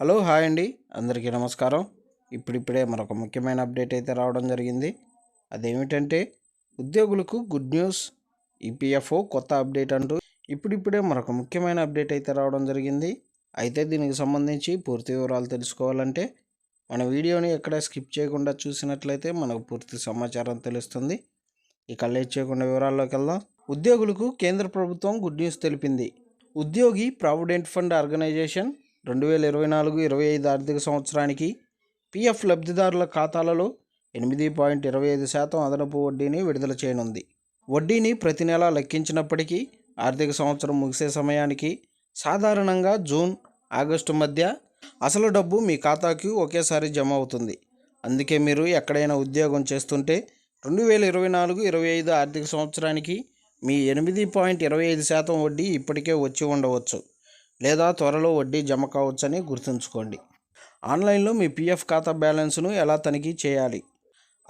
Hello hi అండి. అందరికీ నమస్కారం. ఇప్పుడిప్పుడే మరొక ముఖ్యమైన అప్డేట్ అయితే రావడం జరిగింది. అదేమిటంటే ఉద్యోగులకు గుడ్ న్యూస్ ఈపీఎఫ్ఓ కొత్త అప్డేట్ అంటూ ఇప్పుడిప్పుడే మరొక ముఖ్యమైన అప్డేట్ అయితే రావడం జరిగింది. అయితే దీనికి సంబంధించి పూర్తి వివరాలు తెలుసుకోవాలంటే మన వీడియోని ఎక్కడ స్కిప్ చేయకుండా చూసినట్లయితే మనకు పూర్తి సమాచారం తెలుస్తుంది. ఇక లేట్ చేయకుండా వివరాల్లోకి వెళ్దాం. ఉద్యోగులకు కేంద్ర ప్రభుత్వం గుడ్ న్యూస్ తెలిపింది. ఉద్యోగి ప్రావిడెంట్ ఫండ్ ఆర్గనైజేషన్ రెండు వేల ఇరవై నాలుగు ఇరవై ఐదు ఆర్థిక సంవత్సరానికి పీఎఫ్ లబ్ధిదారుల ఖాతాలలో ఎనిమిది పాయింట్ ఇరవై ఐదు శాతం అదనపు వడ్డీని విడుదల చేయనుంది. వడ్డీని ప్రతి నెల లెక్కించినప్పటికీ ఆర్థిక సంవత్సరం ముగిసే సమయానికి సాధారణంగా జూన్ ఆగస్టు మధ్య అసలు డబ్బు మీ ఖాతాకి ఒకేసారి జమ అవుతుంది. అందుకే మీరు ఎక్కడైనా ఉద్యోగం చేస్తుంటే రెండు వేల ఇరవై నాలుగు ఇరవై ఐదు ఆర్థిక సంవత్సరానికి మీ ఎనిమిది పాయింట్ ఇరవై ఐదు శాతం వడ్డీ ఇప్పటికే వచ్చి ఉండవచ్చు. లేదా త్వరలో వడ్డీ జమ కావచ్చని గుర్తుంచుకోండి. ఆన్లైన్లో మీ పీఎఫ్ ఖాతా బ్యాలెన్స్ను ఎలా తనిఖీ చేయాలి?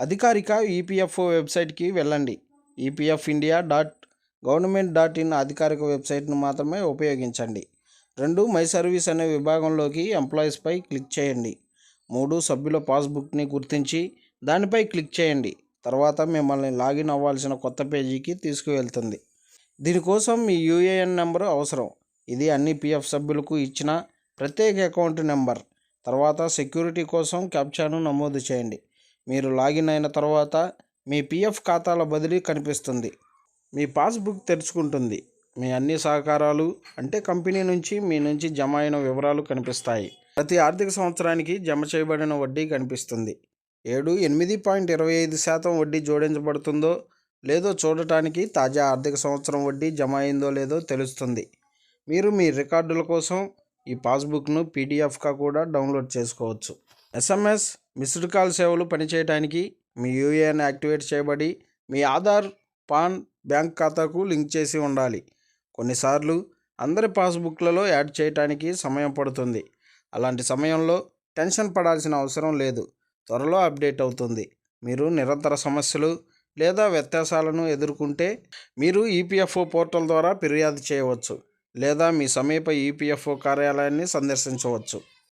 అధికారిక ఈపీఎఫ్ఓ వెబ్సైట్కి వెళ్ళండి. EPF India dot government dot in అధికారిక వెబ్సైట్ను మాత్రమే ఉపయోగించండి. రెండు మై సర్వీస్ అనే విభాగంలోకి ఎంప్లాయీస్పై క్లిక్ చేయండి. మూడు సభ్యుల పాస్బుక్ని గుర్తించి దానిపై క్లిక్ చేయండి. తర్వాత మిమ్మల్ని లాగిన్ అవ్వాల్సిన కొత్త పేజీకి తీసుకువెళ్తుంది. దీనికోసం మీ యూఏఎన్ నెంబరు అవసరం. ఇది అన్ని పిఎఫ్ సభ్యులకు ఇచ్చిన ప్రత్యేక అకౌంట్ నెంబర్. తర్వాత సెక్యూరిటీ కోసం క్యాప్చాను నమోదు చేయండి. మీరు లాగిన్ అయిన తర్వాత మీ పిఎఫ్ ఖాతాల బదిలీ కనిపిస్తుంది. మీ పాస్బుక్ తెరుచుకుంటుంది. మీ అన్ని సహకారాలు అంటే కంపెనీ నుంచి మీ నుంచి జమ అయిన వివరాలు కనిపిస్తాయి. ప్రతి ఆర్థిక సంవత్సరానికి జమ చేయబడిన వడ్డీ కనిపిస్తుంది. ఏడు ఎనిమిది పాయింట్ ఇరవై ఐదు శాతం వడ్డీ జోడించబడుతుందో లేదో చూడటానికి తాజా ఆర్థిక సంవత్సరం వడ్డీ జమ అయిందో లేదో తెలుస్తుంది. మీరు మీ రికార్డుల కోసం ఈ పాస్బుక్ను పీడిఎఫ్గా కూడా డౌన్లోడ్ చేసుకోవచ్చు. ఎస్ఎంఎస్ మిస్డ్ కాల్ సేవలు పనిచేయడానికి మీ యూఏఎన్ యాక్టివేట్ చేయబడి మీ ఆధార్ పాన్ బ్యాంక్ ఖాతాకు లింక్ చేసి ఉండాలి. కొన్నిసార్లు అందరి పాస్బుక్లలో యాడ్ చేయడానికి సమయం పడుతుంది. అలాంటి సమయంలో టెన్షన్ పడాల్సిన అవసరం లేదు. త్వరలో అప్డేట్ అవుతుంది. మీరు నిరంతర సమస్యలు లేదా వ్యత్యాసాలను ఎదుర్కొంటే మీరు ఈపీఎఫ్ఓ పోర్టల్ ద్వారా ఫిర్యాదు చేయవచ్చు. లేదా మీ సమీప ఈపీఎఫ్ఓ కార్యాలయాన్ని సందర్శించవచ్చు.